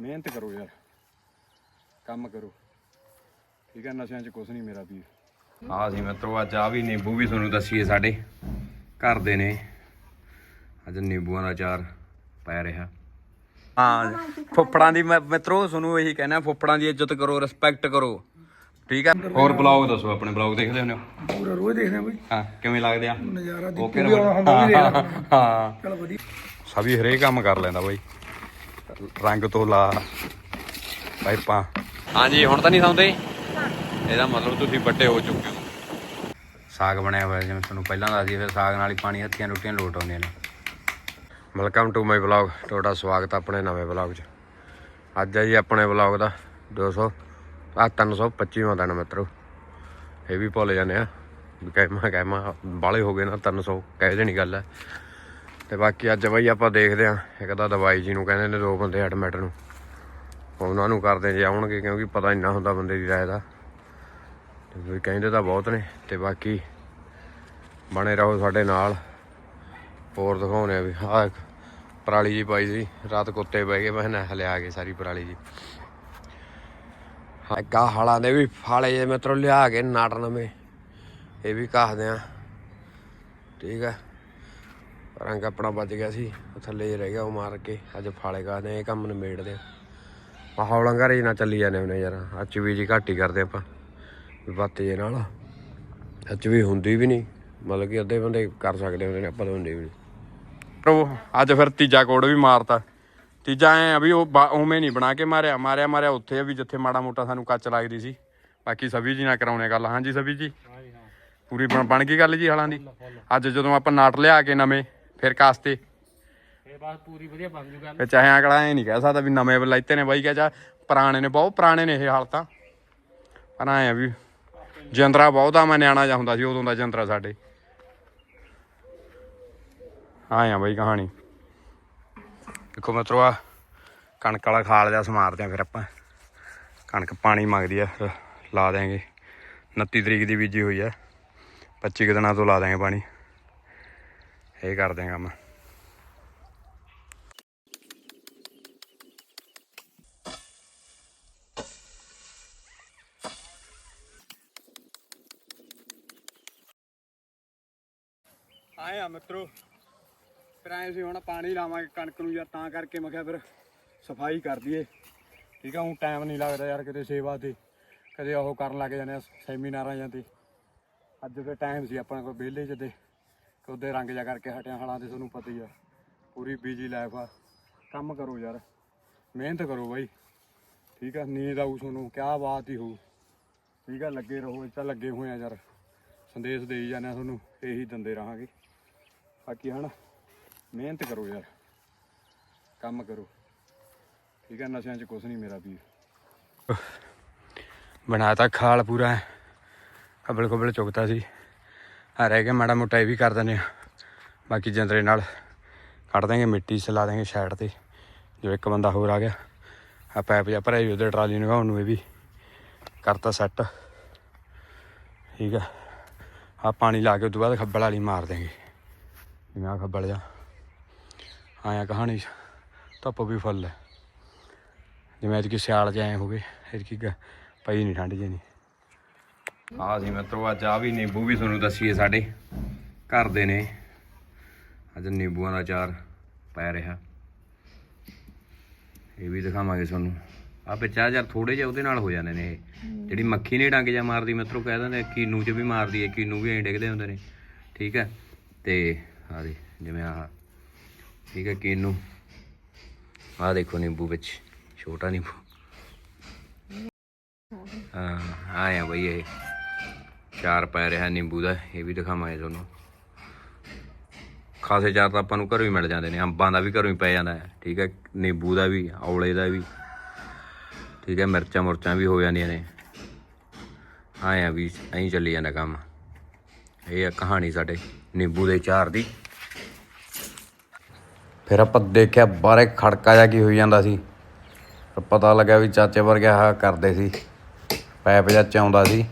ਮਿਹਨਤ ਕਰੋ ਯਾਰ। ਕੰਮ ਕਰੋ। ਠੀਕ ਹੈ ਨਸ਼ਿਆਂ 'ਚ ਕੁਛ ਨਹੀਂ ਮੇਰਾ ਵੀਰ। ਆ ਸੀ ਮਿੱਤਰੋ ਅੱਜ ਆ ਵੀ ਨਿੰਬੂ ਵੀ ਤੁਹਾਨੂੰ ਦੱਸੀਏ ਸਾਡੇ। ਘਰ ਦੇ ਨੇ। ਅੱਜ ਨਿੰਬੂਆਂ ਦਾ ਅਚਾਰ ਪੈ ਰਿਹਾ। ਹਾਂ ਫੁੱਫੜਾਂ ਦੀ ਮੈਂ- ਮਿੱਤਰੋ ਤੁਹਾਨੂੰ ਇਹੀ ਕਹਿਣਾ ਫੁੱਫੜਾਂ ਦੀ ਇੱਜ਼ਤ ਕਰੋ ਰਿਸਪੈਕਟ ਕਰੋ। ਠੀਕ ਹੈ? ਹੋਰ ਬਲੌਗ ਦੱਸੋ ਆਪਣੇ ਬਲੌਗ ਦੇਖਦੇ ਹੁੰਦੇ ਹੋ? ਪੂਰਾ ਰੋਜ਼ ਦੇਖਦੇ ਆ ਬਈ। ਹਾਂ ਕਿਵੇਂ ਲੱਗਦੇ ਆ? ਨਜ਼ਾਰਾ ਦੀ ਓਕੇ ਪੂਰੀ ਆਉਣਾ ਹੁੰਦਾ ਵੀ ਦੇਖਣਾ ਹਾਂ। ਚਲ ਵਧੀਆ। ਸਭੀ ਹਰੇਕ ਕੰਮ ਕਰ ਲੈਂਦਾ ਬਾਈ। ਰੰਗ ਤੋਂ ਲਾ ਪਾਈਪਾਂ। ਹਾਂਜੀ ਹੁਣ ਤਾਂ ਨਹੀਂ ਸੌਂਦੇ? ਇਹਦਾ ਮਤਲਬ ਤੁਸੀਂ ਵੱਡੇ ਹੋ ਚੁੱਕੇ ਹੋ। ਸਾਗ ਬਣਿਆ ਹੋਇਆ ਜਿਵੇਂ ਤੁਹਾਨੂੰ ਪਹਿਲਾਂ ਦੱਸ ਦਈਏ ਫਿਰ ਸਾਗ ਨਾਲ ਹੀ ਪਾਣੀ ਹੱਥੀਆਂ ਰੋਟੀਆਂ ਲੋਟ ਆਉਂਦੀਆਂ ਨੇ। ਵੈਲਕਮ ਟੂ ਮਾਈ ਵਲੌਗ ਤੁਹਾਡਾ ਸਵਾਗਤ ਹੈ ਆਪਣੇ ਨਵੇਂ ਵਲੌਗ 'ਚ। ਅੱਜ ਹੈ ਜੀ ਆਪਣੇ ਵਲੌਗ ਦਾ 200 ਆ 325ਵਾਂ ਦਿਨ ਮਿੱਤਰੋ। ਇਹ ਵੀ ਭੁੱਲ ਜਾਂਦੇ ਆ। ਕਹਿਮਾ ਕਹਿਮਾ ਬਾਲੇ ਹੋ ਗਏ ਨਾ 300 ਕਹਿ ਦੇਣੀ ਗੱਲ ਹੈ ਤੇ ਬਾਕੀ ਅੱਜ ਬਈ ਆਪਾਂ ਦੇਖਦੇ ਆਂ ਇੱਕ ਤਾਂ ਦਵਾਈ ਜੀ ਨੂੰ ਕਹਿੰਦੇ ਨੇ ਦੋ ਬੰਦੇ ਐਡਮਿਟ ਨੂੰ। ਉਹਨਾਂ ਨੂੰ ਕਰਦੇ ਜੇ ਆਉਣਗੇ ਕਿਉਂਕਿ ਪਤਾ ਇੰਨਾ ਹੁੰਦਾ ਬੰਦੇ ਦੀ ਰਾਏ ਦਾ। ਵੀ ਕਹਿੰਦੇ ਤਾਂ ਬਹੁਤ ਨੇ, ਤੇ ਬਾਕੀ ਬਣੇ ਰਹੋ ਸਾਡੇ ਨਾਲ। ਹੋਰ ਦਿਖਾਉਣੇ ਆ ਵੀ, ਆਹ ਪਰਾਲੀ ਜੀ ਪਾਈ ਸੀ, ਰਾਤ ਕੁੱਤੇ ਬਹਿ ਗਏ, ਮੈਂ ਨਾ ਲਿਆ ਕੇ ਸਾਰੀ ਪਰਾਲੀ ਜੀ। ਹਾਂ ਗਾ ਹਾਲਾਂ ਦੇ ਵੀ ਫਾਲੇ ਜੇ ਮਿੱਤਰੋ ਲਿਆ ਕੇ ਨਾਟ ਨਵੇਂ, ਇਹ ਵੀ ਕਾਹਦੇ ਆ ਠੀਕ ਹੈ। ਰੰਗ ਆਪਣਾ ਬਚ ਗਿਆ ਸੀ ਉਹ ਥੱਲੇ ਰਹਿ ਗਿਆ ਉਹ ਮਾਰ ਕੇ ਅੱਜ ਫਾਲੇ ਕਰਦੇ ਇਹ ਕੰਮ ਨਿਬੇੜਦੇ ਆ। ਮਾਹੌਲਾਂ ਘਰੇ ਨਾ ਚੱਲੀ ਜਾਂਦੇ ਹੁੰਦੇ ਯਾਰ ਅੱਜ ਵੀ ਜੀ ਘੱਟ ਕਰਦੇ ਆਪਾਂ ਵੀ ਬਾਤ ਜੇ ਨਾਲ। ਅੱਜ ਵੀ ਹੁੰਦੀ ਵੀ ਨਹੀਂ ਮਤਲਬ ਕਿ ਅੱਧੇ ਬੰਦੇ ਕਰ ਸਕਦੇ ਹੁੰਦੇ ਨੇ ਆਪਾਂ ਤਾਂ ਹੁੰਦੇ ਵੀ ਉਹ ਅੱਜ ਫਿਰ ਤੀਜਾ ਕੋਡ ਵੀ ਮਾਰਤਾ। ਤੀਜਾ ਐ ਵੀ ਉਹ ਉਵੇਂ ਨਹੀਂ ਬਣਾ ਕੇ ਮਾਰਿਆ ਮਾਰਿਆ ਮਾਰਿਆ ਉੱਥੇ ਵੀ ਜਿੱਥੇ ਮਾੜਾ ਮੋਟਾ ਸਾਨੂੰ ਕੱਚ ਲੱਗਦੀ ਸੀ। ਬਾਕੀ ਸਭੀ ਜੀ ਨਾਲ ਕਰਾਉਣੇ ਗੱਲ ਹਾਂਜੀ ਸਭੀ ਜੀ? ਪੂਰੀ ਬਣ ਬਣ ਗਈ ਗੱਲ ਜੀ ਹਾਲਾਂ ਦੀ? ਅੱਜ ਜਦੋਂ ਆਪਾਂ ਨਾਟ ਲਿਆ ਕੇ ਨਵੇਂ ਫਿਰ ਕਾਸਤੇ। ਇਹ ਬਾਤ ਪੂਰੀ ਵਧੀਆ ਬਣ ਜੂਗਾ ਤੇ ਚਾਹੇ ਅਗਲਾ ਐ ਨਹੀਂ ਕਹਿ ਸਕਦਾ ਵੀ ਨਵੇਂ ਲੈਤੇ ਨੇ ਬਾਈ ਕਹ ਜਾ ਪੁਰਾਣੇ ਨੇ ਬਹੁਤ ਪੁਰਾਣੇ ਨੇ ਇਹ ਹਾਲਤਾਂ। ਪਰ ਐ ਆ ਵੀ ਜੰਦਰਾ ਬਹੁਤਾ ਮੈਂ ਨਿਆਣਾ ਜਾ ਹੁੰਦਾ ਸੀ ਉਦੋਂ ਦਾ ਜੰਦਰਾ ਸਾਡੇ। ਆਏ ਆ ਬਾਈ ਕਹਾਣੀ। ਦੇਖੋ ਮਿੱਤਰੋ ਆ ਕਣਕ ਵਾਲਾ ਖਾਲ ਜਾ ਸਮਾਰਦੇ ਆ ਫਿਰ ਆਪਾਂ। ਕਣਕ ਪਾਣੀ ਮੰਗਦੀ ਆ ਫਿਰ ਲਾ ਦਿਆਂਗੇ 29 ਤਰੀਕ ਦੀ ਬੀਜੀ ਹੋਈ ਆ। 25 ਕੁ ਦਿਨਾਂ ਤੋਂ ਲਾ ਦਿਆਂਗੇ ਪਾਣੀ। ਇਹ ਕਰਦੇ ਆ ਕੰਮ ਆਏ ਆ ਮਿੱਤਰੋ, ਫਿਰ ਆਏ ਸੀ ਹੁਣ ਪਾਣੀ ਲਾਵਾਂਗੇ ਕਣਕ ਨੂੰ ਯਾਰ ਤਾਂ ਕਰਕੇ, ਮੈਂ ਕਿਹਾ ਫਿਰ ਸਫ਼ਾਈ ਕਰ ਦਈਏ। ਠੀਕ ਆ, ਹੁਣ ਟਾਈਮ ਨਹੀਂ ਲੱਗਦਾ ਯਾਰ ਕਿਤੇ ਸੇਵਾ ਤੇ। ਕਦੇ ਉਹ ਕਰਨ ਲੱਗ ਜਾਂਦੇ ਆ ਸੈਮੀਨਾਰਾਂ ਜਾਂ ਤੇ। ਅੱਜ ਤੇ ਟਾਈਮ ਸੀ ਆਪਣੇ ਕੋਲ ਵਿਹਲੇ ਚ ਤੇ ਉਹਦੇ ਰੰਗ ਜਾ ਕਰਕੇ ਹਟਿਆ ਹਾਲਾਂ ਤੇ ਤੁਹਾਨੂੰ ਪਤਾ ਹੀ ਆ। ਪੂਰੀ ਬੀਜੀ ਲਾਈਫ ਆ। ਕੰਮ ਕਰੋ ਯਾਰ। ਮਿਹਨਤ ਕਰੋ ਬਾਈ। ਠੀਕ ਆ, ਨੀਂਦ ਆਊ ਤੁਹਾਨੂੰ। ਕਿਆ ਬਾਤ ਹੀ ਹੋਊ। ਠੀਕ ਆ, ਲੱਗੇ ਰਹੋ ਇਹ ਲੱਗੇ ਹੋਏ ਆ ਯਾਰ। ਸੰਦੇਸ਼ ਦੇਈ ਜਾਂਦੇ ਆ ਤੁਹਾਨੂੰ, ਇਹੀ ਦਿੰਦੇ ਰਹਾਂਗੇ। ਬਾਕੀ ਹਣ ਮਿਹਨਤ ਕਰੋ ਯਾਰ। ਕੰਮ ਕਰੋ। ਠੀਕ ਆ, ਨਸ਼ਿਆਂ 'ਚ ਕੁਛ ਨਹੀਂ ਮੇਰਾ ਵੀਰ। ਬਣਾਤਾ ਖਾਲ ਪੂਰਾ। ਕਬਲ ਕਬਲ ਚੁਗਤਾ ਸੀ। ਆ ਰਹਿ ਗਿਆ ਮਾੜਾ ਮੋਟਾ, ਇਹ ਵੀ ਕਰ ਦਿੰਦੇ ਆ। ਬਾਕੀ ਜੰਦਰੇ ਨਾਲ ਕੱਢ ਦਾਂਗੇ ਮਿੱਟੀ ਸਲਾ ਦਾਂਗੇ ਸਾਈਡ ਤੇ, ਜੋ ਇੱਕ ਬੰਦਾ ਹੋਰ ਆ ਗਿਆ। ਆ ਪੈਪ ਜਿਹਾ ਭਰਿਆ ਉਹਦੇ ਟਰਾਲੀ ਨਗਾਉਣ ਨੂੰ ਇਹ ਵੀ ਕਰਤਾ ਸੈੱਟ ਠੀਕ ਆ। ਆ ਪਾਣੀ ਲਾ ਕੇ ਉਦੋਂ ਬਾਅਦ ਖੱਬਲ ਵਾਲੀ ਮਾਰ ਦੇਂਗੇ ਜਿਵੇਂ ਆ ਖੱਬਲ ਜਾ ਆਇਆ ਕਹਾਣੀ ਧੁੱਪ ਵੀ ਫੁੱਲ ਹੈ ਜਿਵੇਂ ਐਤਕੀ ਸਿਆਲ ਚ ਆਏ ਹੋਗੇ ਐਤਕੀ ਗ- ਪਈ ਨਹੀਂ ਠੰਡ ਜੀ ਨਹੀਂ ਆ ਸੀ ਮਿੱਤਰੋ ਅੱਜ ਆ ਵੀ ਨਿੰਬੂ ਵੀ ਤੁਹਾਨੂੰ ਦੱਸੀਏ ਸਾਡੇ ਘਰ ਦੇ ਨੇ। ਅੱਜ ਨਿੰਬੂਆਂ ਦਾ ਅਚਾਰ ਪੈ ਰਿਹਾ। ਇਹ ਵੀ ਦਿਖਾਵਾਂਗੇ ਤੁਹਾਨੂੰ। ਆ ਪਿੱਛਾ ਯਾਰ ਥੋੜੇ ਜਿਹਾ ਉਹਦੇ ਨਾਲ ਹੋ ਜਾਂਦੇ ਨੇ ਇਹ। ਜਿਹੜੀ ਮੱਖੀ ਨੇ ਡੰਗ ਜਾ ਮਾਰਦੀ ਮਿੱਤਰੋ ਕਹਿ ਦਿੰਦੇ ਆ, ਕੀਨੂ ਚ ਵੀ ਮਾਰਦੀ ਹੈ ਕੀਨੂ ਵੀ ਐਂ ਡਿੱਗਦੇ ਹੁੰਦੇ ਨੇ। ਠੀਕ ਹੈ? ਤੇ ਆ ਦੇ ਜਿਵੇਂ ਆ ਠੀਕ ਹੈ ਕੀਨੂ। ਆ ਦੇਖੋ ਨਿੰਬੂ ਵਿੱਚ ਛੋਟਾ ਨਿੰਬੂ। ਹਾਂ ਆਇਆ ਬਈ ਇਹ। ਚਾਰ ਪੈ ਰਿਹਾ ਨਿੰਬੂ ਦਾ, ਇਹ ਵੀ ਦਿਖਾਵਾਂਗੇ ਤੁਹਾਨੂੰ। ਖਾਸੇ ਚਾਰ ਤਾਂ ਆਪਾਂ ਨੂੰ ਘਰੋਂ ਹੀ ਮਿਲ ਜਾਂਦੇ ਨੇ, ਅੰਬਾਂ ਦਾ ਵੀ ਘਰੋਂ ਹੀ ਪੈ ਜਾਂਦਾ ਹੈ, ਠੀਕ ਹੈ? ਨਿੰਬੂ ਦਾ ਵੀ, ਔਲੇ ਦਾ ਵੀ, ਠੀਕ ਹੈ? ਮਿਰਚਾਂ ਮੁਰਚਾਂ ਵੀ ਹੋ ਜਾਂਦੀਆਂ ਨੇ। ਆਇਆ ਵੀ, ਐਂ ਚੱਲੀ ਜਾਂਦਾ ਕੰਮ। ਇਹ ਆ ਕਹਾਣੀ ਸਾਡੇ ਨਿੰਬੂ ਦੇ ਚਾਰ ਦੀ। ਫਿਰ ਆਪਾਂ ਦੇਖਿਆ ਬਾਰੇ ਖੜਕਾ ਜਾ ਕੀ ਹੋਈ ਜਾਂਦਾ ਸੀ। ਪਤਾ ਲੱਗਿਆ ਵੀ ਚਾਚੇ ਵਰਗੇ ਆਹ ਕਰਦੇ ਸੀ। ਪੈਪ ਜਿਹਾ ਚਾਉਂਦਾ ਸੀ।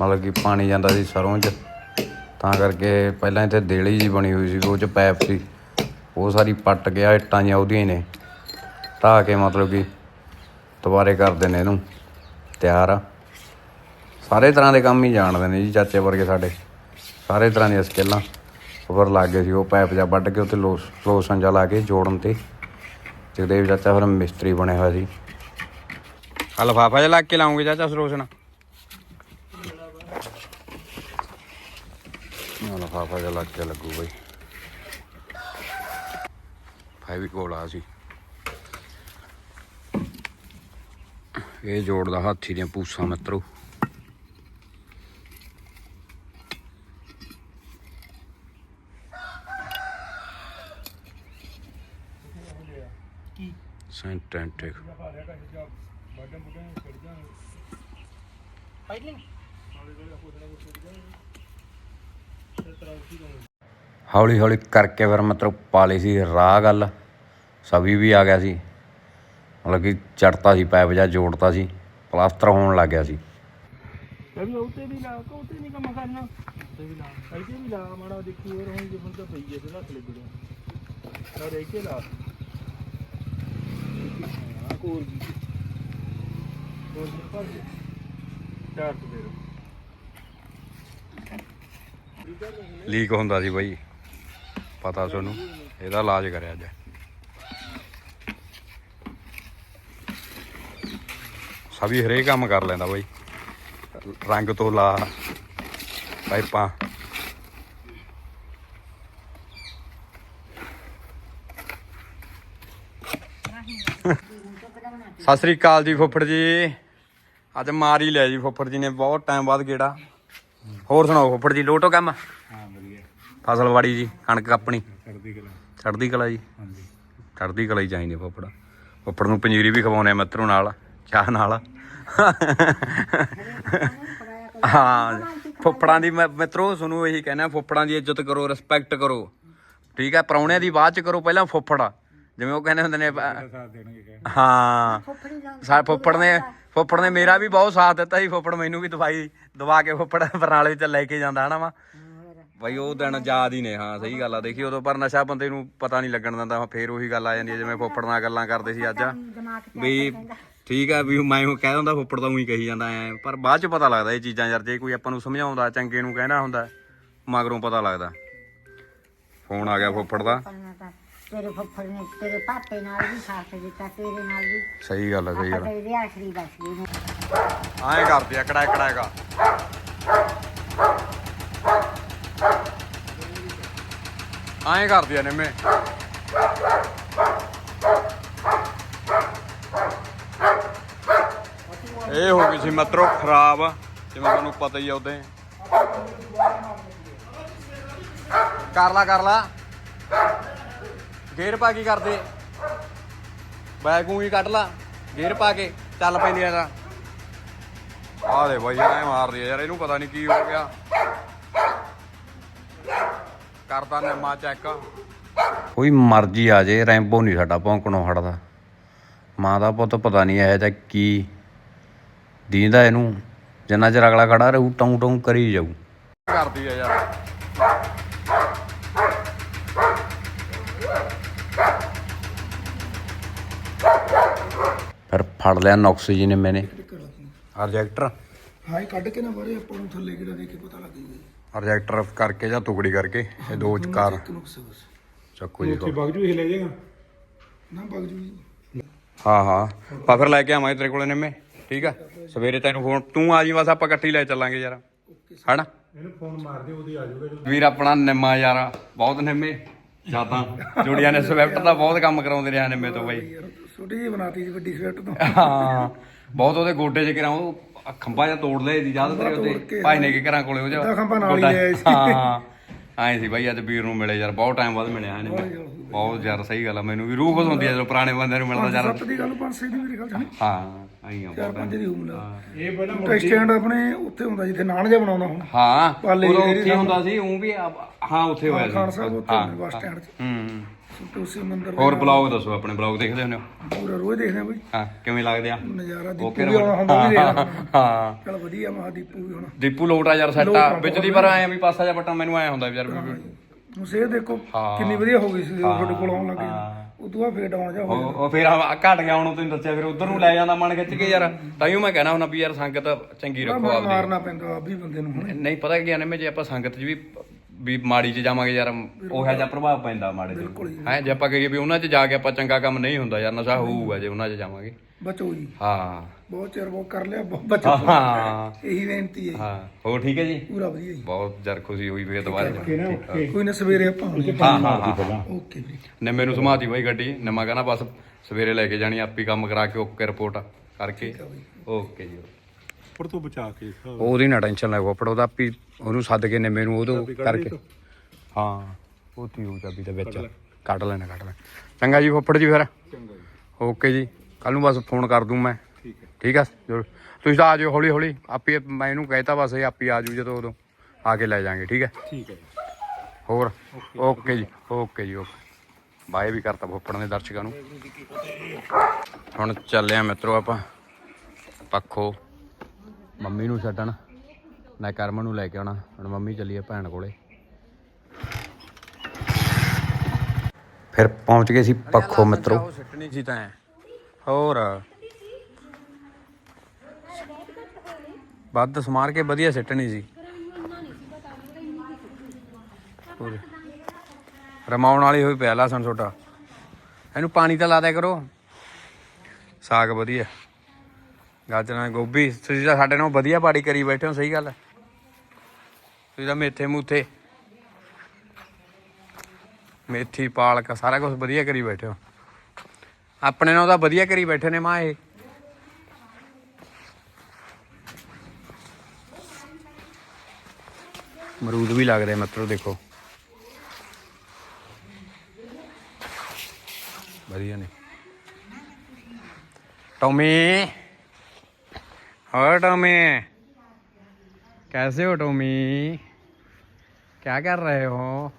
ਮਤਲਬ ਕਿ ਪਾਣੀ ਜਾਂਦਾ ਸੀ ਸਰੋਂ 'ਚ। ਤਾਂ ਕਰਕੇ ਪਹਿਲਾਂ ਇੱਥੇ ਦੇਲੀ ਜੀ ਬਣੀ ਹੋਈ ਸੀ, ਉਹ 'ਚ ਪੈਪ ਸੀ। ਉਹ ਸਾਰੀ ਪੱਟ ਗਿਆ ਇੱਟਾਂ ਜਿਹੀਆਂ ਉਹਦੀਆਂ ਹੀ ਨੇ। ਢਾ ਕੇ ਮਤਲਬ ਕਿ ਦੁਬਾਰੇ ਕਰਦੇ ਨੇ ਇਹਨੂੰ। ਤਿਆਰ ਆ। ਸਾਰੇ ਤਰ੍ਹਾਂ ਦੇ ਕੰਮ ਹੀ ਜਾਣਦੇ ਨੇ ਜੀ ਚਾਚੇ ਵਰਗੇ ਸਾਡੇ। ਸਾਰੇ ਤਰ੍ਹਾਂ ਦੀਆਂ ਸਕਿੱਲਾਂ। ਉੱਪਰ ਲੱਗ ਗਏ ਸੀ ਉਹ ਪਾਈਪ ਜਾਂ ਵੱਢ ਕੇ ਉੱਤੇ ਲੋਸ ਲੋਸ਼ਨ ਜਾ ਲਾ ਕੇ ਜੋੜਨ ਤੇ। ਜਗਦੇਵ ਚਾਚਾ ਫਿਰ ਮਿਸਤਰੀ ਬਣਿਆ ਹੋਇਆ ਸੀ। ਆ ਲਫਾਫਾ ਜਿਹਾ ਲੱਗ ਕੇ ਲਾਉਂਗੇ ਚਾਚਾ ਸਲੋਸ਼ਨ। ਆ ਲਫਾਫਾ ਜਿਹਾ ਲੱਗ ਕੇ ਲੱਗੂ ਬਈ। ਭਾਈ ਕੋਲ ਆ ਸੀ। ਇਹ ਜੋੜਦਾ ਹਾਥੀ ਦੀਆਂ ਪੂਸਾਂ ਮਿੱਤਰੋ। ਸੈਂਟੈਂਟਿਕ। ਹੌਲੀ ਹੌਲੀ ਕਰਕੇ ਫਿਰ ਮਤਲਬ ਪਾ ਲਈ ਸੀ, ਰਾਹ ਗੱਲ। ਸਭੀ ਵੀ ਆ ਗਿਆ ਸੀ। ਮਤਲਬ ਕਿ ਚੜਤਾ ਸੀ, ਪੈਪ ਜਾਂ ਜੋੜਤਾ ਸੀ, ਪਲਾਸਟਰ ਹੋਣ ਲੱਗ ਗਿਆ ਸੀ। ਕभी ਉੱਤੇ ਵੀ ਲਾ ਕੋ ਨਹੀਂ ਕੰਮ ਕਰਨਾ। ਉੱਤੇ ਵੀ ਲਾ। ਇੱਥੇ ਵੀ ਲਾ, ਮਾੜਾ ਦੇਖੀ ਹੋਰ ਹੁਣ ਜੇ ਬੰਦਾ ਪਈ ਹੈ, ਤੇ ਰੱਖ ਲੈ ਬਿੜੋ ਔਰ ਇੱਥੇ ਲਾ। ਆ ਕੋਰ ਜੀ ਕੋਰ ਜੀ ਪਰ ਚਾਰ ਤੋਂ ਦੇ ਲੀਕ ਹੁੰਦਾ ਸੀ ਬਾਈ। ਪਤਾ ਤੁਹਾਨੂੰ, ਇਹਦਾ ਇਲਾਜ ਕਰਿਆ ਅੱਜ। ਸਭੀ ਹਰੇਕ ਕੰਮ ਕਰ ਲੈਂਦਾ ਬਾਈ। ਰੰਗ ਤੋਂ ਲਾ ਪਾਈਪਾਂ। ਸਤਿ ਸ੍ਰੀ ਅਕਾਲ ਜੀ ਫੁੱਫੜ ਜੀ। ਅੱਜ ਮਾਰ ਹੀ ਲਿਆ ਜੀ ਫੁੱਫੜ ਜੀ ਨੇ, ਬਹੁਤ ਟਾਈਮ ਬਾਅਦ ਗੇੜਾ। ਹੋਰ ਸੁਣਾਓ ਫੁੱਫੜ ਜੀ ਲੋਟੋ ਕੰਮ? ਹਾਂ ਵਧੀਆ। ਫਸਲਵਾੜੀ ਜੀ ਕਣਕ ਆਪਣੀ? ਚੜਦੀ ਕਲਾ। ਚੜ੍ਹਦੀ ਕਲਾ ਜੀ? ਹਾਂਜੀ। ਚੜ੍ਹਦੀ ਕਲਾ ਹੀ ਚਾਹੀਦੀ ਫੁੱਫੜ। ਫੁੱਫੜ ਨੂੰ ਪੰਜੀਰੀ ਵੀ ਖਵਾਉਣੇ ਆ ਮਿੱਤਰੋਂ ਨਾਲ ਚਾਹ ਨਾਲ। ਹਾਂ ਫੁੱਫੜਾਂ ਦੀ ਮੈਂ ਮਿੱਤਰੋ ਤੁਹਾਨੂੰ ਇਹੀ ਕਹਿਣਾ ਫੁੱਫੜਾਂ ਦੀ ਇੱਜ਼ਤ ਕਰੋ ਰਿਸਪੈਕਟ ਕਰੋ। ਠੀਕ ਹੈ ਪਰੌਣਿਆਂ ਦੀ ਬਾਅਦ ਚ ਕਰੋ ਪਹਿਲਾਂ ਫੁੱਫੜ। ਜਿਵੇਂ ਉਹ ਕਹਿੰਦੇ ਹੁੰਦੇ ਨੇ ਅਹ, ਸਾਥ ਦੇਣਗੇ ਕਹਿ ਹਾਂ। ਸਾ ਫੁੱਫੜ ਨੇ ਫੁੱਫੜ ਨੇ ਮੇਰਾ ਵੀ ਬਹੁਤ ਸਾਥ ਦਿੱਤਾ ਸੀ ਫੁੱਫੜ ਮੈਨੂੰ ਵੀ ਦਵਾਈ ਦਵਾ ਕੇ ਫੁੱਫੜ ਬਰਨਾਲੇ ਚ ਲੈ ਕੇ ਜਾਂਦਾ ਹਨਾ ਵਾ? ਬਾਈ ਉਹ ਦਿਨ ਯਾਦ ਹੀ ਨੇ ਹਾਂ ਸਹੀ ਗੱਲ ਆ। ਦੇਖੀ ਉਦੋਂ ਪਰ ਨਸ਼ਾ ਬੰਦੇ ਨੂੰ ਪਤਾ ਨਹੀਂ ਲੱਗਣ ਦਿੰਦਾ ਫੇਰ ਉਹੀ ਗੱਲ ਆ ਜਾਂਦੀ ਹੈ ਜਿਵੇਂ ਫੁੱਫੜ ਨਾਲ ਗੱਲਾਂ ਕਰਦੇ ਸੀ ਅੱਜ। ਵੀ ਠੀਕ ਆ ਵੀ ਮੈਂ ਉਹ ਕਹਿ ਦਿੰਦਾ ਫੁੱਫੜ ਤਾਂ ਉਹੀ ਕਹੀ ਜਾਂਦਾ ਐ। ਪਰ ਬਾਅਦ ਚ ਪਤਾ ਲੱਗਦਾ ਇਹ ਚੀਜ਼ਾਂ ਯਾਰ ਜੇ ਕੋਈ ਆਪਾਂ ਨੂੰ ਸਮਝਾਉਂਦਾ ਚੰਗੇ ਨੂੰ ਕਹਿਣਾ ਹੁੰਦਾ ਮਗਰੋਂ ਪਤਾ ਲੱਗਦਾ। ਫੋਨ ਆ ਗਿਆ ਫੁੱਫੜ ਦਾ। ਕਰਨਾ ਤਾਂ ਤੇਰੇ ਫੁੱਫੜ ਨੇ ਤੇਰੇ ਪਾਪੇ ਨਾਲ ਵੀ ਸਾਥ ਦਿੱਤਾ ਤੇਰੇ ਨਾਲ ਵੀ। ਸਹੀ ਗੱਲ ਆ ਸਹੀ ਗੱਲ ਤਾਂ ਇਹਦੇ ਆਖਰੀ ਬਸ ਗਏ ਨੇ। ਐਂ ਕਰਦੀ ਆ ਕੜਾ ਕੜਾ ਹੈਗਾ ਐਂ ਕਰਦੀ ਆ ਨਿੰਮੇ। ਇਹ ਹੋ ਗਈ ਸੀ ਮਤਰੋ ਖਰਾਬ ਜਿਵੇਂ ਤੁਹਾਨੂੰ ਪਤਾ ਹੀ ਆ ਉਹਦੇ। ਕਰ ਲਾ ਕਰ ਲਾ। ਗੇਰ ਪਾ ਕੀ ਕਰਦੇ। ਬੈਗ ਹੀ ਕੱਢ ਲਾ ਗੇਰ ਪਾ ਕੇ ਚੱਲ ਪੈਂਦੀ ਆ ਤਾਂ। ਆ ਦੇ ਬਾਈ ਐ ਮਾਰਦੀ ਆ ਯਾਰ ਇਹਨੂੰ ਪਤਾ ਨਹੀਂ ਕੀ ਹੋ ਗਿਆ। ਕਰਦਾ ਨਿੰਮਾ ਚੈੱਕ ਕੋਈ ਮਰਜ਼ੀ ਆ ਜੇ ਰੈਂਬੋ ਨਹੀਂ ਸਾਡਾ ਭੌਂਕਣੋਂ ਹਟਦਾ। ਮਾਂ ਦਾ ਪੁੱਤ ਪਤਾ ਨਹੀਂ ਇਹ ਜਾਂ ਕੀ ਦੀਂਦਾ ਇਹਨੂੰ ਜਿੰਨਾ ਚਿਰ ਅਗਲਾ ਖੜਾ ਰਹੂ ਟੌਂ ਟੌਂ ਕਰੀ ਜਾਊ। ਕਰਦੀ ਆ ਯਾਰ। ਫੜ ਲਿਆ ਨੌਕਸ ਜੀ ਨੇ। ਮੈਨੇ ਪ੍ਰੋਜੈਕਟਰ ਹਾਂ ਇਹ ਕੱਢ ਕੇ ਨਾ ਬਾਰੇ ਆਪਾਂ ਨੂੰ ਥੱਲੇ ਕਿਹੜਾ ਦੇ ਕੇ ਪਤਾ ਲੱਗ ਜੂਗਾ ਪ੍ਰੋਜੈਕਟਰ ਕਰਕੇ ਜਾਂ ਟੁਕੜੀ ਕਰਕੇ ਇਹ ਦੋ ਚਕਾਰ ਚੱਕੋ ਜੀ ਬਗ ਜੂ ਹੀ ਲੈ ਜਾਏਗਾ? ਨਾ ਬਗ ਜੂ ਹਾਂ ਹਾਂ। ਪਾ ਫਿਰ ਲੈ ਕੇ ਆਵਾਂ ਤੇਰੇ ਕੋਲੇ ਨਿੰਮੇ ਠੀਕ ਆ? ਸਵੇਰੇ ਤੈਨੂੰ ਫੋਨ ਤੂੰ ਆ ਜੀ ਬਸ ਆਪਾਂ ਇਕੱਠੀ ਲੈ ਚੱਲਾਂਗੇ ਯਾਰ। ਹਨਾ? ਇਹਨੂੰ ਫੋਨ ਮਾਰ ਦੇ ਉਹਦੀ ਆ ਜਾਊਗਾ ਵੀਰ ਆਪਣਾ ਨਿੰਮਾ ਯਾਰ ਬਹੁਤ ਨਿੰਮੇ ਜਾਤਾਂ। ਜੁੜੀਆਂ ਨੇ ਸਵਿਫਟ ਦਾ ਬਹੁਤ ਕੰਮ ਕਰਾਉਂਦੇ ਰਿਹਾ ਨਿੰਮੇ ਤੋਂ ਬਾਈ। ਛੋਟੀ ਜਿਹੀ ਬਣਾਤੀ ਜੀ ਵੱਡੀ ਸਵਿਫਟ ਤੋਂ। ਹਾਂ ਬਹੁਤ ਉਹਦੇ ਗੋਡੇ 'ਚ ਕਰਾਂ ਉਹ ਖੰਭਾ ਜਿਹਾ ਤੋੜ ਲਿਆ ਦੀ ਯਾਦ ਤੇਰੇ ਉੱਤੇ ਭਾਈ ਨੇ ਕੀ ਘਰਾਂ ਕੋਲੇ ਉਹ ਜਾ ਅੱਧਾ ਖੰਭਾ ਨਾਲ ਹੀ ਲਿਆਏ ਸੀ। ਹਾਂ ਆਏ ਸੀ ਬਾਈ ਅੱਜ ਵੀਰ ਨੂੰ ਮਿਲੇ ਯਾਰ ਬਹੁਤ ਟਾਈਮ ਬਾਅਦ ਮਿਲਿਆ ਇਹਨੇ ਬਹੁਤ ਯਾਰ ਸਹੀ ਗੱਲ ਆ ਮੈਨੂੰ ਵੀ ਰੂਹ ਖੁਸ਼ ਹੁੰਦੀ ਆ ਜਦੋਂ ਪੁਰਾਣੇ ਬੰਦੇ ਨੂੰ ਮਿਲਦਾ ਯਾਰ। ਸੱਤ ਦੀ ਗੱਲ ਪੰਜ ਛੇ ਦੀ ਮੇਰੇ ਖਿਆਲ ਚ ਹਾਂ ਆਈ ਆ ਬਹੁਤ ਪੰਜ ਦੀ ਹੋਊਗਾ ਇਹ ਪਹਿਲਾਂ ਤਾਂ ਸਟੈਂਡ ਆਪਣੇ ਉੱਥੇ ਹੁੰਦਾ ਜਿੱਥੇ ਨਾਨ ਜਿਹਾ ਬਣਾਉਣਾ ਹੁਣ ਹਾਂ ਜਿਹੜੀ ਉੱਥੇ ਹੁੰਦਾ ਸੀ ਉਹ ਵੀ ਹਾਂ ਉੱਥੇ ਹੋਇਆ ਸੀ। ਖਾਨ ਸਾਹਿਬ ਉੱਥੇ ਹਾਂ। ਬੱਸ ਸਟੈਂਡ 'ਚ। ਹੂੰ। ਤੁਸੀਂ ਮੰਦਰ ਹੋਰ ਬਲੌਗ ਦੱਸੋ ਆਪਣੇ ਬਲੌਗ ਦੇਖਦੇ ਹੁੰਦੇ ਹੋ? ਪੂਰਾ ਰੋਜ਼ ਦੇਖਦੇ ਆ ਬਈ। ਹਾਂ ਕਿਵੇਂ ਲੱਗਦੇ ਆ? ਨਜ਼ਾਰਾ ਦੀਪੂ ਵੀ ਆਉਣਾ ਹੁੰਦਾ ਵੀ ਦੇਖਣਾ ਹਾਂ। ਚਲ ਵਧੀਆ ਮਹਾ ਦੀਪੂ ਵੀ ਹੁਣ ਦੀਪੂ ਲੋਟ ਯਾਰ ਸੈੱਟ ਆ। ਵਿੱਚ ਦੀ ਪਰ ਆਇਆ ਵੀ ਪਾਸਾ ਜਾਂ ਬਟਨ ਮੈਨੂੰ ਆਇਆ ਹੁੰਦਾ ਵੀ ਯਾਰ ਹੁਣ ਸੇ ਦੇਖੋ ਹਾਂ। ਕਿੰਨੀ ਵਧੀਆ ਹੋ ਗਈ ਸੀ ਤੁਹਾਡੇ ਕੋਲ ਆਉਣ ਲੱਗੇ। ਉਦੋਂ ਫੇਰ ਡਾਉਣ ਜਾ ਉਹ ਉਹ ਫਿਰ ਆ- ਘਟ ਗਿਆ ਹੁਣ ਤੈਨੂੰ ਦੱਸਿਆ ਫਿਰ ਉਧਰ ਨੂੰ ਲੈ ਜਾਂਦਾ ਮਨ ਖਿੱਚ ਕੇ ਯਾਰ। ਤਾਈਓ ਮੈਂ ਕਹਿਣਾ ਹੁੰਦਾ ਵੀ ਯਾਰ ਸੰਗਤ ਚੰਗੀ ਰੱਖੋ ਆਪਦੀ। ਮਾਰਨਾ ਪੈਂਦਾ ਆ ਵੀ ਬੰਦੇ ਨੂੰ ਹੁਣ। ਨਹੀਂ ਪਤਾ ਕੀ ਨੇ ਮੈਂ ਜੇ ਆਪਾਂ ਸੰਗਤ 'ਚ ਵੀ ਵੀ ਮਾੜੀ 'ਚ ਜਾਵਾਂਗੇ ਯਾਰ ਉਹ ਜਿਹਾ ਪ੍ਰਭਾਵ ਪੈਂਦਾ ਮਾੜੇ 'ਚ। ਹੈ ਜੇ ਆਪਾਂ ਕਹੀਏ ਵੀ ਉਹਨਾਂ 'ਚ ਜਾ ਕੇ ਆਪਾਂ ਚੰਗਾ ਕੰਮ ਨਹੀਂ ਹੁੰਦਾ ਯਾਰ ਨਸ਼ਾ ਹੋਊਗਾ ਜੇ ਉਹਨਾਂ 'ਚ ਜਾਵਾਂਗੇ। ਬਚੋ ਜੀ। ਹਾਂ। ਬਹੁਤ ਚਿਰ ਬਹੁਤ ਕਰ ਲਿਆ ਬਹੁਤ ਬਚੋ। ਹਾਂ। ਇਹੀ ਬੇਨਤੀ ਹੈ ਹਾਂ। ਹੋਰ ਠੀਕ ਹੈ ਜੀ? ਪੂਰਾ ਵਧੀਆ ਜੀ। ਬਹੁਤ ਜਰ ਖੁਸ਼ੀ ਹੋਈ ਵੀ ਦੁਬਾਰਾ ਕੋਈ ਨਾ ਸਵੇਰੇ ਆਪਾਂ ਆਉਣੇ। ਹਾਂ। ਹਾਂ ਹਾਂ ਓਕੇ ਵੀਰੇ ਨੇ ਮੈਨੂੰ ਸਮਾਤੀ ਬਾਈ ਗੱਡੀ ਨੇ ਮੈਂ ਕਹਿੰਦਾ ਬਸ ਸਵੇਰੇ ਲੈ ਕੇ ਜਾਣੀ ਆਪੀ ਕੰਮ ਕਰਾ ਕੇ ਓਕੇ ਰਿਪੋਰਟ ਕਰਕੇ। ਓਕੇ ਜੀ ਉੱਪਰ ਤੋਂ ਬਚਾ ਕੇ ਉਹਦੀ ਨਾ ਟੈਨਸ਼ਨ ਲੈ ਫੋਪੜ ਉਹਦਾ ਆਪੀ ਉਹਨੂੰ ਸੱਦ ਕੇ ਨੇ ਮੈਨੂੰ ਉਦੋਂ ਕਰਕੇ। ਹਾਂ ਉਹ ਤੀ ਉਹ ਚਾਬੀ ਦੇ ਵਿੱਚ। ਕੱਢ ਲੈਣਾ ਕੱਢ ਲੈ। ਚੰਗਾ ਜੀ ਫੋਪੜ ਜੀ ਫਿਰ। ਚੰਗਾ ਜੀ। ਓਕੇ ਜੀ। ਕੱਲ ਨੂੰ ਬਸ ਫੋਨ ਕਰ ਦੂੰ ਮੈਂ। ਠੀਕ ਹੈ। ਠੀਕ ਆ? ਜ਼ਰੂਰ। ਤੁਸੀਂ ਤਾਂ ਆ ਜਾਓ ਹੌਲੀ ਹੌਲੀ। ਆਪੀ ਮੈਂ ਇਹਨੂੰ ਕਹਿਤਾ ਬਸ ਇਹ ਆਪੀ ਆ ਜੂ ਜਦੋਂ ਉਦੋਂ। ਆ ਕੇ ਲੈ ਜਾਾਂਗੇ ਠੀਕ ਹੈ? ਠੀਕ ਹੈ ਜੀ। ਹੋਰ? ਓਕੇ। ਜੀ ਓਕੇ ਜੀ ਓਕੇ। ਬਾਏ ਵੀ ਕਰਤਾ ਫੋਪੜ ਦੇ ਦਰਸ਼ਕਾਂ ਨੂੰ। ਹੁਣ ਚੱਲੇ ਆ ਮਿੱਤਰੋ ਆਪਾਂ। ਪੱਖੋ। ਮੰਮੀ ਨੂੰ ਛੱਡਣ। ਮੈਂ ਕਰਮ ਨੂੰ ਲੈ ਕੇ ਆਉਣਾ। ਹੁਣ ਮੰਮੀ ਚੱਲੀ ਆ ਭੈਣ ਕੋਲੇ। ਫਿਰ ਪਹੁੰਚ ਗਏ ਸੀ ਪੱਖੋ ਮਿੱਤਰੋ। ਸਿੱਟਣੀ ਸੀ ਤਾਂ। ਹੋਰ। ਵੱਧ ਸਮਾਰ ਕੇ ਵਧੀਆ ਸਿੱਟਣੀ ਸੀ। ਰਮਾਉਣ ਵਾਲੀ ਹੋਈ ਪਿਆ ਲਸਣ ਛੋਟਾ ਇਹਨੂੰ ਪਾਣੀ ਤਾਂ ਲਾ ਦਿਆ ਕਰੋ। ਸਾਗ ਵਧੀਆ। ਗਾਜਰਾਂ ਗੋਭੀ। ਤੁਸੀਂ ਤਾਂ ਸਾਡੇ ਨਾਲ ਵਧੀਆ ਬਾੜੀ ਕਰੀ ਬੈਠੇ ਹੋ, ਸਹੀ ਗੱਲ ਹੈ। ਤੁਸੀਂ ਤਾਂ ਮੇਥੇ ਮੂਥੇ, ਮੇਥੀ, ਪਾਲਕ, ਸਾਰਾ ਕੁਝ ਵਧੀਆ ਕਰੀ ਬੈਠੇ ਹੋ। ਆਪਣੇ ਨਾਲ ਤਾਂ ਵਧੀਆ ਕਰੀ ਬੈਠੇ ਨੇ ਮਾਂ ਇਹ। ਮਰੂਦ ਵੀ ਲੱਗ ਰਿਹਾ ਮਤਲਬ ਦੇਖੋ। ਵਧੀਆ ਨੇ। ਟੌਮੀ। हाँ। और टॉमी कैसे हो टॉमी? क्या कर रहे हो?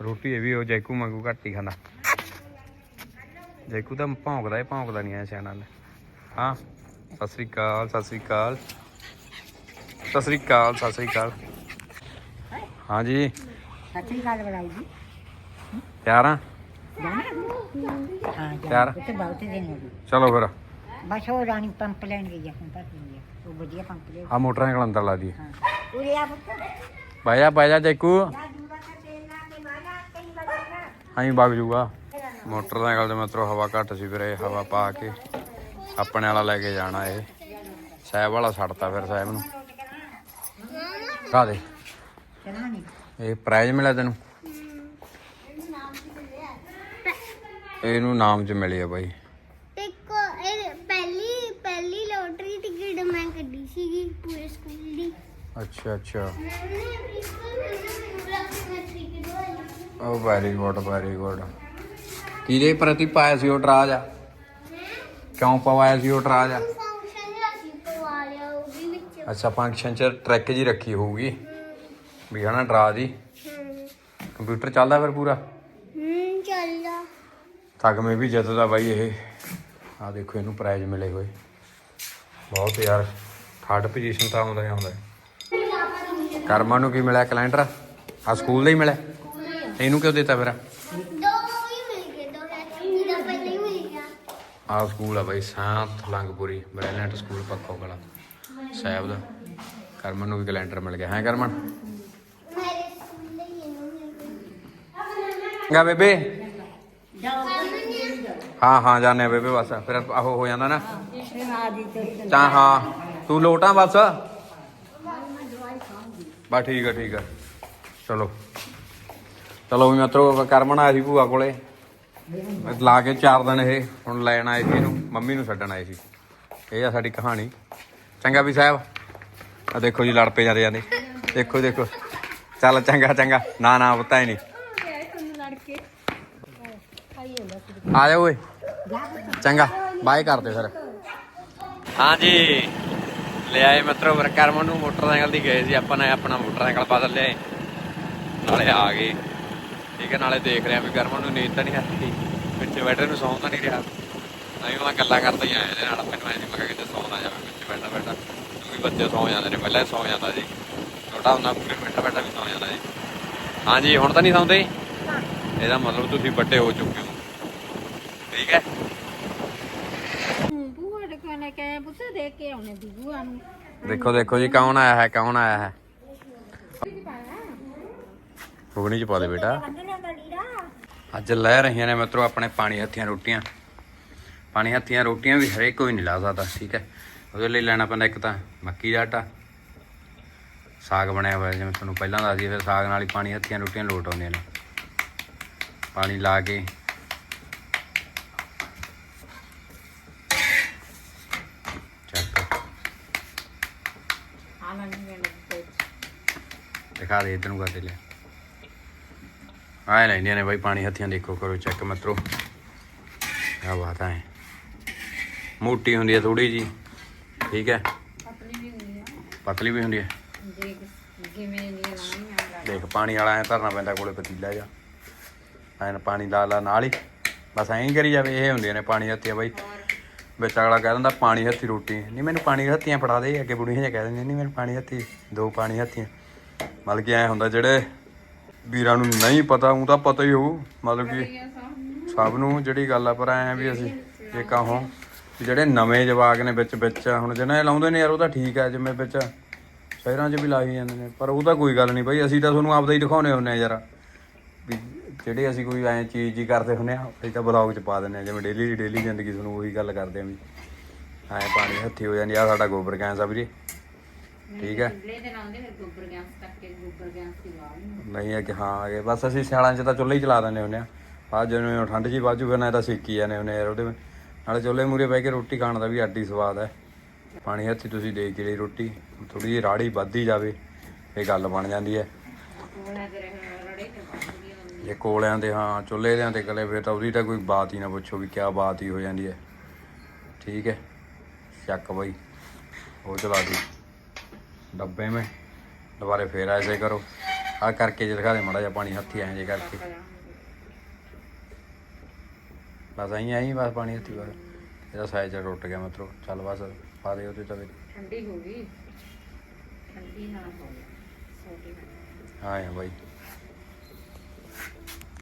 रोटी ये भी हो जैकू मगू घट ही खाना जैकू तो भौंकता ही भौंकता नहीं है चैनल हाँ सत श्रीकाल सत श्रीकाल सत श्रीकाल सत श्रीकाल हाँ जी। सत श्रीकाल बनाई जी। प्यारा ਆ ਚਲੋ ਫਿਰ। ਬਸ ਉਹ ਰਾਣੀ ਪੰਪ ਲੈਣ ਗਈ ਆ ਹੁਣ ਤੱਕ ਨਹੀਂ ਉਹ ਵਧੀਆ ਪੰਪ ਲੈ ਆ ਮੋਟਰਾਂ ਅੰਦਰ ਲਾ ਦੀ ਹਾਂ। ਉਰੇ ਆ ਪੁੱਤ। ਬਾਈ ਜਾ ਬਾਈ ਜਾ ਜੈਕੂ। ਜਾ ਦੂਰਾ ਤਾਂ ਤੇਲ ਲਾ ਕੇ ਵਾਲਾ ਕਈ ਬਗਣਾ ਅਸੀਂ ਵਗ ਜੂਗਾ। ਮੋਟਰਸਾਈਕਲ ਤੇ ਮਤਲਬ ਹਵਾ ਘੱਟ ਸੀ ਫਿਰ ਇਹ ਹਵਾ ਪਾ ਕੇ ਆਪਣੇ ਵਾਲਾ ਲੈ ਕੇ ਜਾਣਾ ਇਹ। ਸਾਹਿਬ ਵਾਲਾ ਛੱਡਤਾ ਫਿਰ ਸਾਹਿਬ ਨੂੰ। ਕਾ ਦੇ ਚਲਾ ਨਹੀਂ ਇਹ ਪ੍ਰਾਈਜ਼ ਮਿਲਿਆ ਤੈਨੂੰ? ਇਹਨੂੰ ਨਾਮ ਚ ਮਿਲੀ ਆ ਬਾਈ। ਦੇਖੋ ਇਹ ਪਹਿਲੀ ਪਹਿਲੀ ਲੋਟਰੀ ਟਿਕਟ ਮੈਂ ਕੱਢੀ ਸੀਗੀ ਪੂਰੇ ਸਕੂਲ ਦੀ। ਅੱਛਾ ਅੱਛਾ। ਉਹ ਵੈਰੀ ਗੁੱਡ ਵੈਰੀ ਗੁੱਡ ਕਿਹਦੇ ਪ੍ਰਤੀ ਪਾਇਆ ਸੀ ਉਹ ਟਰਾਜ? ਆ ਕਿਉਂ ਪਵਾਇਆ ਸੀ ਉਹ ਟਰਾਜ? ਆ ਫੰਕਸ਼ਨ ਰਾਸੀ ਪਵਾ ਲਿਆ ਉਹ ਵੀ ਵਿੱਚ। ਅੱਛਾ ਫੰਕਸ਼ਨ ਚ ਟਰੈਕ ਜੀ ਰੱਖੀ ਹੋਊਗੀ। ਵੀ ਹਨਾ ਡਰਾ ਦੀ। ਕੰਪਿਊਟਰ ਚੱਲਦਾ ਫਿਰ ਪੂਰਾ? ਤੱਕ ਮੈਂ ਵੀ ਜਿੱਤਦਾ ਬਾਈ ਇਹ। ਆ ਦੇਖੋ ਇਹਨੂੰ ਪ੍ਰਾਈਜ਼ ਮਿਲੇ ਹੋਏ। ਬਹੁਤ ਯਾਰ ਥਰਡ ਪੋਜੀਸ਼ਨ ਤਾਂ ਆਉਂਦਾ ਹੀ ਆਉਂਦਾ। ਕਰਮਾ ਨੂੰ ਕੀ ਮਿਲਿਆ ਕੈਲੰਡਰ? ਆ ਸਕੂਲ ਦਾ ਹੀ ਮਿਲਿਆ। ਇਹਨੂੰ ਕਿਉਂ ਦਿੱਤਾ ਫਿਰ? ਆ ਸਕੂਲ ਆ ਬਾਈ ਸਾਂਤ ਲੰਗਪੁਰੀ ਬ੍ਰਿਲੀਅੰਟ ਸਕੂਲ ਪੱਖੋ ਕਲਾ ਸਾਹਿਬ ਦਾ। ਕਰਮਨ ਨੂੰ ਵੀ ਕੈਲੰਡਰ ਮਿਲ ਗਿਆ। ਹੈ ਕਰਮਨ ਮੇਰੇ ਸਕੂਲ ਦੇ ਇਹਨੂੰ ਮਿਲ ਗਾ ਬੇਬੇ ਹਾਂ ਹਾਂ, ਜਾਣੇ ਆ ਬੇਬੇ, ਬਸ। ਫਿਰ ਆਹੋ ਹੋ ਜਾਂਦਾ ਨਾ। ਆ ਦੀ ਤੇ ਤਾਂ ਹਾਂ। ਤੂੰ ਲੋਟਾਂ ਬਸ। ਬਸ ਠੀਕ ਆ ਠੀਕ ਆ। ਚਲੋ। ਚਲੋ ਵੀ ਮਿੱਤਰੋ ਕਰਮਨ ਆਇਆ ਸੀ ਭੂਆ ਕੋਲੇ। ਲਾ ਕੇ 4 ਦਿਨ ਇਹ ਹੁਣ ਲੈਣ ਆਏ ਸੀ ਇਹਨੂੰ, ਮੰਮੀ ਨੂੰ ਛੱਡਣ ਆਏ ਸੀ। ਇਹ ਆ ਸਾਡੀ ਕਹਾਣੀ। ਚੰਗਾ ਵੀ ਸਾਹਿਬ। ਆ ਦੇਖੋ ਜੀ, ਲੜ ਪਏ ਜਾਂਦੇ ਜਾਂਦੇ। ਦੇਖੋ ਦੇਖੋ। ਚੱਲ, ਚੰਗਾ ਚੰਗਾ। ਨਾ ਨਾ, ਪਤਾ ਹੀ ਨਹੀਂ। ਆ ਜਾ ਓਏ। ਚੰਗਾ, ਬਾਏ ਕਰਦੇ ਫਿਰ। ਹਾਂਜੀ। ਲੈ ਮਿੱਤਰੋ ਫਿਰ ਨੂੰ ਮੋਟਰਸਾਈਕਲ ਦੀ ਗਏ ਸੀ, ਆਪਾਂ ਨੇ ਆਪਣਾ ਮੋਟਰਸਾਈਕਲ ਬਦਲ ਲਿਆ ਨਾਲੇ ਆ ਗਏ। ਠੀਕ ਹੈ, ਨਾਲੇ ਦੇਖ ਰਿਹਾ ਵੀ ਕਰਮਨ ਨੂੰ ਨੀਂਦ ਤਾਂ ਨਹੀਂ ਆਉਂਦੀ। ਪਿੱਛੇ ਬੈਠੇ ਨੂੰ ਸੌਂ ਤਾਂ ਨਹੀਂ ਰਿਹਾ। ਨਹੀਂ ਮੈਂ ਗੱਲਾਂ ਕਰਦਾ ਹੀ ਆਇਆ ਇਹਦੇ ਨਾਲ, ਮੈਨੂੰ ਐਂ ਨਹੀਂ ਮੈਂ ਕਿਤੇ ਸੌਂ ਨਾ ਜਾਵੇ ਪਿੱਛੇ ਬੈਠਾ ਬੈਠਾ। ਕਿਉਂਕਿ ਬੱਚੇ ਸੌਂ ਜਾਂਦੇ ਨੇ, ਪਹਿਲਾਂ ਸੌਂ ਜਾਂਦਾ ਜੀ ਛੋਟਾ ਹੁੰਦਾ, ਪੂਰੇ ਬੈਠਾ ਬੈਠਾ ਵੀ ਸੌਂ ਜਾਂਦਾ ਜੀ ਹਾਂਜੀ, ਹੁਣ ਤਾਂ ਨਹੀਂ ਸੌਂਦੇ? ਇਹਦਾ ਮਤਲਬ ਤੁਸੀਂ ਵੱਡੇ ਹੋ ਚੁੱਕੇ ਹੋ। ਠੀਕ ਹੈ ਬੂਆ ਦੇ ਕੋਨੇ ਕਹੇ ਪੁੱਤ ਦੇਖ ਕੇ ਆਉਣੇ ਦੀ ਬੂਆ ਨੂੰ। ਦੇਖੋ ਦੇਖੋ ਜੀ ਕੌਣ ਆਇਆ ਹੈ ਕੌਣ ਆਇਆ ਹੈ? ਫੁਗਣੀ ਚ ਪਾ ਦੇ ਬੇਟਾ। ਅੱਜ ਲੈ ਰਹੀਆਂ ਨੇ ਮਿੱਤਰੋ ਆਪਣੇ ਪਾਣੀ ਹੱਥੀਆਂ ਰੋਟੀਆਂ। ਪਾਣੀ ਹੱਥੀਆਂ ਰੋਟੀਆਂ ਵੀ ਹਰੇਕ ਕੋਈ ਨਹੀਂ ਲਾ ਸਕਦਾ ਠੀਕ ਹੈ? ਉਹਦੇ ਲਈ ਲੈਣਾ ਪੈਂਦਾ ਇੱਕ ਤਾਂ ਮੱਕੀ ਦਾ ਆਟਾ। ਸਾਗ ਬਣਿਆ ਹੋਇਆ ਜਿਵੇਂ ਤੁਹਾਨੂੰ ਪਹਿਲਾਂ ਦੱਸ ਦਈਏ ਫਿਰ ਸਾਗ ਨਾਲ ਹੀ ਪਾਣੀ ਹੱਥੀਆਂ ਰੋਟੀਆਂ ਲੋਟ ਆਉਂਦੀਆਂ ਨੇ। ਪਾਣੀ ਲਾ ਕੇ ਚੱਕ ਆ ਲੰਗੇ ਨੇ ਦਿਖਾ ਦੇ ਇਧਰ ਨੂੰ ਕਰਦੇ ਲਿਆ ਆਏ ਲੈਂਦੀਆਂ ਨੇ ਬਾਈ ਪਾਣੀ ਹੱਥੀਆਂ ਦੇਖੋ ਕਰੋ ਚੈੱਕ ਮਤਰੋ। ਆ ਬਾਤ ਹੈ ਮੋਟੀ ਹੁੰਦੀ ਹੈ ਥੋੜੀ ਜੀ ਠੀਕ ਹੈ? ਵੀ ਹੁੰਦੀ ਪਤਲੀ ਵੀ ਹੁੰਦੀ ਹੈ ਦੇਖ ਜਿਵੇਂ ਪਾਣੀ ਵਾਲਾ ਐ ਧਰਨਾ ਪੈਂਦਾ ਕੋਲੇ ਪਤੀਲਾ ਜਾ ਐਨ ਪਾਣੀ ਲਾ ਲਾ ਨਾਲ ਹੀ। ਬਸ ਐਂ ਕਰੀ ਜਾਵੇ ਇਹ ਹੁੰਦੀਆਂ ਨੇ ਪਾਣੀ ਹੱਥੀਆਂ ਬਾਈ। ਵਿੱਚ ਅਗਲਾ ਕਹਿ ਦਿੰਦਾ ਪਾਣੀ ਹੱਥੀ ਰੋਟੀ। ਨਹੀਂ ਮੈਨੂੰ ਪਾਣੀ ਹੱਥੀਆਂ ਫੜਾ ਦੇ ਅੱਗੇ ਬੁੜੀਆਂ ਜਿਹਾ ਕਹਿ ਦਿੰਦੀਆਂ ਨਹੀਂ ਮੈਨੂੰ ਪਾਣੀ ਹੱਥੀ ਦੋ ਪਾਣੀ ਹੱਥੀਆਂ। ਮਤਲਬ ਕਿ ਐ ਹੁੰਦਾ ਜਿਹੜੇ ਵੀਰਾਂ ਨੂੰ ਨਹੀਂ ਪਤਾ, ਉਹ ਤਾਂ ਪਤਾ ਹੀ ਹੋਊ। ਮਤਲਬ ਕਿ ਸਭ ਨੂੰ ਜਿਹੜੀ ਗੱਲ ਆ, ਪਰ ਐ ਵੀ ਅਸੀਂ ਜੇ ਕਹੋ ਜਿਹੜੇ ਨਵੇਂ ਜਵਾਕ ਨੇ ਵਿੱਚ ਵਿੱਚ ਹੁਣ ਜਿਹਨਾਂ ਇਹ ਲਾਉਂਦੇ ਨੇ ਯਾਰ, ਉਹ ਤਾਂ ਠੀਕ ਹੈ ਜਿਵੇਂ ਵਿੱਚ ਸ਼ਹਿਰਾਂ 'ਚ ਵੀ ਲਾਈ ਜਾਂਦੇ ਨੇ, ਪਰ ਉਹ ਤਾਂ ਕੋਈ ਗੱਲ ਨਹੀਂ ਬਾਈ, ਅਸੀਂ ਤਾਂ ਤੁਹਾਨੂੰ ਆਪਦਾ ਹੀ ਦਿਖਾਉਣੇ ਹੁੰਨੇ ਆ ਯਾਰ। ਵੀ ਜਿਹੜੇ ਅਸੀਂ ਕੋਈ ਐਂ ਚੀਜ਼ ਜੀ ਕਰਦੇ ਹੁੰਨੇ ਆ, ਅਸੀਂ ਤਾਂ ਬਲੌਗ 'ਚ ਪਾ ਦਿੰਨੇ ਆ, ਜਿਵੇਂ ਡੇਲੀ ਦੀ ਡੇਲੀ ਜ਼ਿੰਦਗੀ ਤੁਹਾਨੂੰ ਉਹੀ ਗੱਲ ਕਰਦੇ ਆ ਵੀ ਐਂ ਪਾਣੀ ਹੱਥੀ ਹੋ ਜਾਂਦੀ ਆ ਸਾਡਾ ਗੋਬਰ ਗੈਸ ਆ ਵੀਰੇ। ਠੀਕ ਹੈ। ਚੁੱਲ੍ਹੇ ਦੇ ਲਾਉਂਦੇ ਫਿਰ ਗੋਬਰ ਗੈਸ ਕਰਕੇ ਗੋਬਰ ਗੈਸ ਦੀ ਲਾਉਣੀ ਨਹੀਂ ਹੈ ਕਿ ਹਾਂ ਅਗੇ ਬਸ ਅਸੀਂ ਸਿਆਲਾਂ 'ਚ ਤਾਂ ਚੁੱਲ੍ਹੇ ਹੀ ਚਲਾ ਦਿੰਦੇ ਹੁੰਨੇ ਆ ਆ ਜਿਵੇਂ ਠੰਡ ਜੀ ਬਾਜੂ ਫਿਰ ਨਾ ਤਾਂ ਸੇਕੀ ਜਾਂਦੇ ਹੁੰਨੇ ਯਾਰ ਉਹਦੇ। ਨਾਲੇ ਚੁੱਲ੍ਹੇ ਮੂਰੇ ਬਹਿ ਕੇ ਰੋਟੀ ਖਾਣ ਦਾ ਵੀ ਅੱਡੀ ਸਵਾਦ ਹੈ। ਪਾਣੀ ਹੱਥੀ ਤੁਸੀਂ ਦੇਖ ਕੇ ਲਈ ਰੋਟੀ ਥੋੜੀ ਜਿਹੀ ਰਾੜੀ ਵੱਧਦੀ ਜਾਵੇ ਇਹ ਗੱਲ ਬਣ ਜਾਂਦੀ ਹੈ। ਦੇ ਹੁੰਦੀ ਜੇ ਕੋਲਿਆਂ ਦੇ ਹਾਂ ਚੁੱਲ੍ਹੇ ਦੇ ਤੇ ਕਲੇ ਫਿਰ ਤਾਂ ਉਹਦੀ ਤਾਂ ਕੋਈ ਬਾਤ ਹੀ ਨਾ ਪੁੱਛੋ ਵੀ ਕਿਆ ਬਾਤ ਹੀ ਹੋ ਜਾਂਦੀ ਹੈ। ਠੀਕ ਹੈ ਚੱਕ ਬਈ ਉਹ ਚਲਾ ਦੀ। ਡੱਬੇ में ਦੁਬਾਰੇ ਫੇਰ ਐਸੇ ਕਰੋ। ਆ ਕਰਕੇ ਜੇ ਦਿਖਾ ਦੇ ਮੜਾ ਜਾ ਪਾਣੀ ਹੱਥੀ ਐਂ ਜੇ ਕਰਕੇ। ਬਸ ਐਂ ਐਂ ਬਸ ਪਾਣੀ ਹੱਥੀ ਬਸ ਇਹਦਾ ਸਾਈਜ਼ ਟੁੱਟ ਗਿਆ ਮਤਲਬ ਚੱਲ ਬਸ ਪਾ ਦੇ ਉਹਦੇ ਤਵੇ। ਠੰਡੀ ਹੋ ਗਈ। ਠੰਡੀ ਨਾ ਹੋ ਗਈ। ਸੋਡੀ ਹਾਂ ਆ ਬਾਈ।